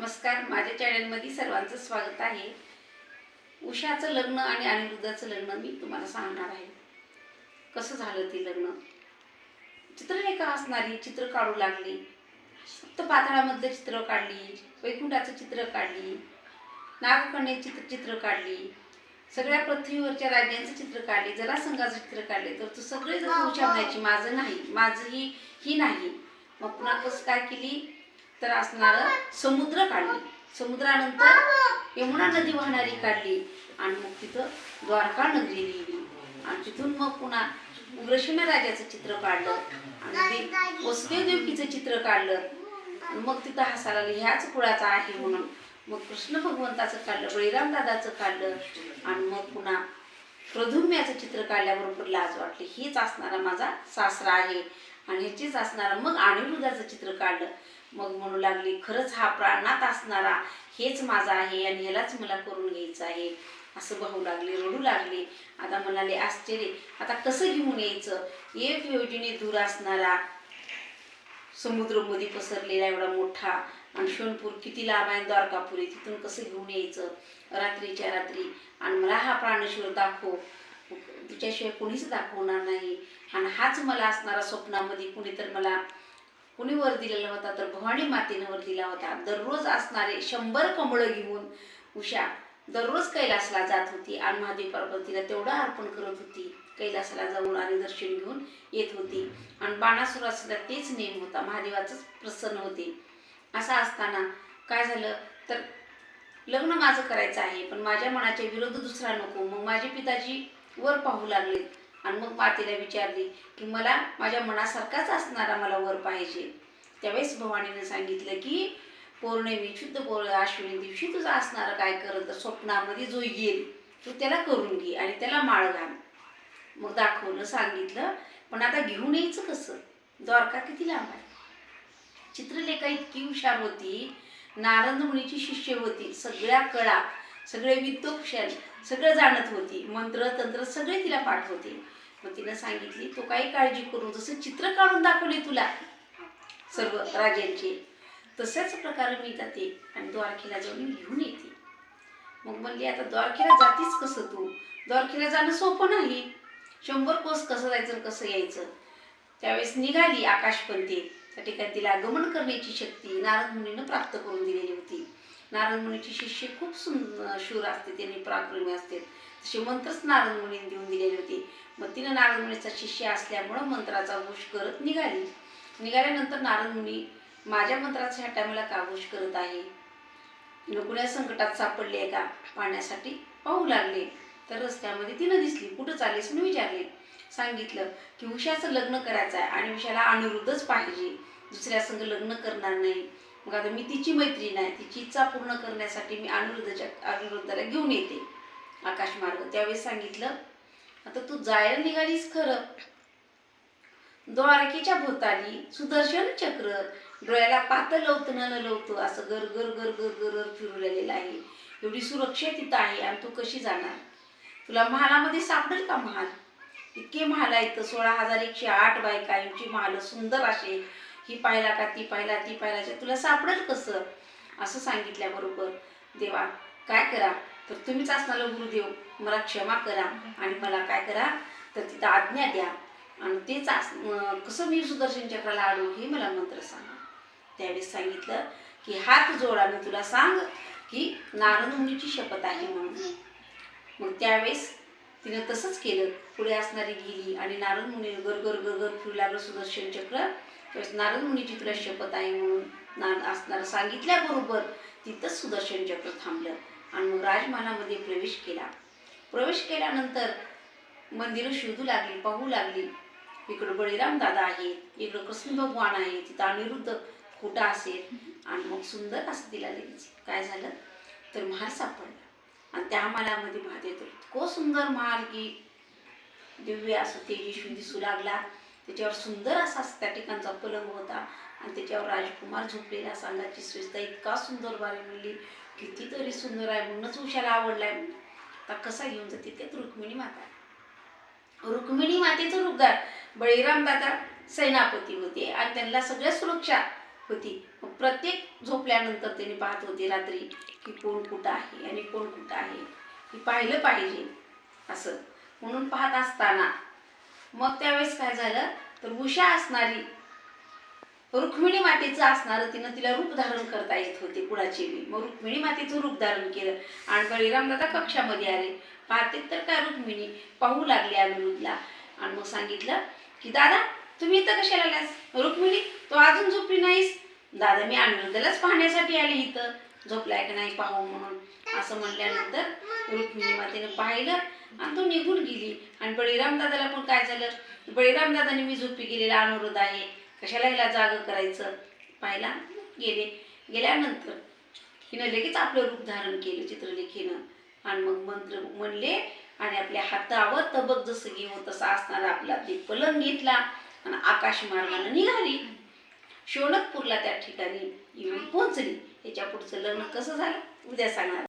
नमस्कार माझ्या चॅनलमध्ये सर्वांचं स्वागत आहे. उषाचं लग्न आणि अनिरुद्धाचं लग्न मी तुम्हाला सांगणार आहे. कसं झालं ते लग्न? चित्रलेखा असणारी चित्र काढू लागली. फक्त पाताळामधलं चित्र काढली वैकुंठाचं चित्र काढली नागकन्याची चित्र चित्र काढली सगळ्या पृथ्वीवरच्या राज्यांचं चित्र काढले जरासंघाचं चित्र काढले. तर तू सगळे जर उषा म्हणायची माझं नाही माझं ही ही नाही. मग पुन्हा कसं काय केली? तर असणारं समुद्र काढली. समुद्रानंतर यमुना नदी वाहणारी काढली. आणि मग तिथं द्वारका नगरी लिहिली आणि तिथून मग पुन्हा उग्रसेन राजाचं चित्र काढलं. आणि ते वसुदेव देवकीचं चित्र काढलं. मग तिथं हसायला ह्याच कुळाचा आहे म्हणून. मग कृष्ण भगवंताचं काढलं बळीराम दादाचं काढलं. आणि मग पुन्हा प्रधुम्याचं चित्र काढल्याबरोबर लाज वाटली. हीच असणारा माझा सासरा आहे. आणि ह्याचीच असणारा. मग अनिरुद्धाचं चित्र काढलं. मग म्हणू लागली खरंच हा प्राणात असणारा हेच माझा आहे आणि ह्यालाच मला करून घ्यायचं आहे. असं भाऊ लागले रडू लागले. आता म्हणाले आश्चर्य आता कसं घेऊन यायचं? एक योजने दूर असणारा समुद्रमध्ये पसरलेला एवढा मोठा आणि शोनपूर किती लांब आहे द्वारकापूर तिथून कसं घेऊन यायचं? रात्रीच्या रात्री. आणि मला हा प्राणेश्वर दाखव. तिच्याशिवाय कोणीच दाखवणार नाही. आणि हाच मला असणारा स्वप्नामध्ये कुणी तर मला कुणी वर दिलेला होता तर भवानी मातेनं वर दिला होता. दररोज असणारे शंभर कमळं घेऊन उषा दररोज कैलासला जात होती आणि महादेव पार्वतीला तेवढं अर्पण करत होती. कैलासाला जाऊन आणि दर्शन घेऊन येत होती. आणि बाणासुरासुद्धा तेच नेम होता. महादेवाचंच प्रसन्न होते. असं असताना काय झालं? तर लग्न माझं करायचं आहे पण माझ्या मनाच्या विरोध दुसरा नको. मग माझे पिताजी वर पाहू लागले. आणि मग मातेला विचारली की मला माझ्या मनासारखाच असणारा मला वर पाहिजे. त्यावेळेस भवानीने सांगितलं की पौर्णिमी शुद्ध पौर अश्विनी दिवशी तुझा असणारं काय करत तर स्वप्नामध्ये जो येईल तू त्याला करून घे आणि त्याला माळ घाल. मग दाखवलं सांगितलं पण आता घेऊन यायचं कसं? द्वारका किती लांब आहे? चित्रलेखा इतकी हुशार होती. नारद मुनीची शिष्य होती सगळ्या कळा सगळे विद्योक्षण सगळं जाणत होती. मंत्र तंत्र सगळे तिला पाठ होते मग तिनं सांगितली तो काही काळजी करू जसं चित्र काढून दाखवले तुला. सर्व राजांचे. तशाच प्रकारे मी जाते आणि द्वारकेला जाऊन घेऊन येते. मग म्हणली आता द्वारकेला जातीस कसं तू? द्वारकेला जाणं सोपं नाही. शंभर कोस कसं जायचं कसं यायचं? त्यावेळेस निघाली आकाशपंते त्या ठिकाणी तिला आगमन करण्याची शक्ती नारद मुनीनं प्राप्त करून दिलेली होती. नारद मुनीची शिष्य खूप सुंदर शूर असते त्यांनी पराक्रमी असते. तसे मंत्रच नारद देऊन दिलेले होते. मग तिनं नारद मुनीचा शिष्य असल्यामुळं मंत्राचा घोष करत निघाली. निघाल्यानंतर नारद मुनी माझ्या मंत्राचा ह्या टायमाला का घोष करत आहे? कुण्या संकटात सापडले आहे का पाण्यासाठी. पाहू लागले. तर रस्त्यामध्ये तिनं दिसली. कुठं चाललीस? म्हणून विचारले. सांगितलं की उषाचं लग्न करायचं आहे आणि उषाला अनिरुद्धच पाहिजे. दुसऱ्या संग लग्न करणार नाही. मग आता मी तिची मैत्रीण आहे तिची इच्छा पूर्ण करण्यासाठी मी अनिरुद्धच्या अनिरुद्धाला घेऊन येते आकाशमार्ग त्यावेळेस सांगितलं आता तू जायला निघालीस खरं. द्वारकेच्या भोवताली सुदर्शन चक्र डोळ्याला पातळ लवतं न लवतं असं गर गर गर गर गर गर फिरलेलं आहे. एवढी सुरक्षा तिथं आहे आणि तू कशी जाणार? तुला महालामध्ये सापडेल का महाल? इतके महाल आहेत सोळा हजार एकशे आठ बायका यांची महाल सुंदर असे ही पाहिला का ती पाहिला ती पाहिला तुला सापडेल कसं? असं सांगितल्याबरोबर देवा काय करा? तर तुम्हीच असणारा गुरुदेव मला क्षमा करा आणि मला काय करा? तर तिथं आज्ञा द्या. आणि तेच आस- कसं मी सुदर्शन चक्राला आलो हे मला मंत्र सांगा. त्यावेळेस सांगितलं की हात जोडाने तुला सांग की नारद मुनीची शपथ आहे म्हणून. मग त्यावेळेस तिनं तसंच केलं. पुढे असणारी गेली आणि नारद मुनी गर गर गर गर फिरू लागलं सुदर्शन चक्र. त्यावेळेस नारद मुनीची तुला शपथ आहे म्हणून ना असणारं सांगितल्याबरोबर तिथंच सुदर्शन चक्र थांबलं आणि मग राजमहालामध्ये प्रवेश केला. प्रवेश केल्यानंतर मंदिरं शोधू लागली पाहू लागली. इकडं बळीराम दादा आहेत इकडं कृष्ण भगवान आहे तिथं अनिरुद्ध खोटा असेल आणि मग सुंदर असं तिला लगेच काय झालं? तर महाल सापडला. आणि त्या महालामध्ये महादेव तर इतकं सुंदर महाल की दिव्य असं तेजस्वी दिसू लागला. त्याच्यावर सुंदर असा त्या ठिकाणचा पलंग होता. आणि त्याच्यावर राजकुमार झोपलेला सांगाची सुविधा इतका सुंदर बारी म्हणली कितीतरी सुंदर आहे म्हणूनच उशाला आवडलाय. आता कसा घेऊन जाते ते रुक्मिणी माता. रुक्मिणी मातेचं रूपदार बळीराम दादा सेनापती होते आणि त्यांना सगळ्या सुरक्षा होती. मग प्रत्येक झोपल्यानंतर त्यांनी पाहत होते रात्री की कोण कुठं आहे आणि कोण कुठं आहे. हे पाहिलं पाहिजे असं. म्हणून पाहत असताना मग त्यावेळेस काय झालं? तर उषा असणारी रुक्मिणी मातेचं असणारं तिनं तिला रूप धारण करता येत होते कुणाची बी मग रुक्मिणी मातेचं रूप धारण केलं आणि बळीरामदादा कक्षामध्ये आले. पाहते तर काय रुक्मिणी? पाहू लागली अनिरुद्धला. आणि मग सांगितलं की दादा तुम्ही इथं कशाला आल्यास रुक्मिणी तो अजून झोपली नाहीस? दादा मी अनिरुद्धलाच पाहण्यासाठी आले इथं. झोपलाय का नाही पाहू म्हणून. असं म्हणल्यानंतर रुक्मिणी मातेनं पाहिलं आणि तो निघून गेली. आणि बळीराम दादाला पण काय झालं? बळीराम दादाने मी झोपी गेलेला अनुरोध आहे. कशाला हिला जाग करायचं? पाहिला गेले. गेल्यानंतर हिनं लगेच आपलं रूप धारण केलं चित्रलेखीनं. आणि मग मंत्र म्हणले आणि आपल्या हातावर तबक जसं घेऊन तसं असणारा आपला ते पलंग घेतला आणि आकाश मार्गानं निघाली. शोनकपूरला त्या ठिकाणी येऊन पोहोचली. याच्या पुढचं लग्न कसं झालं? उद्या सांगणार.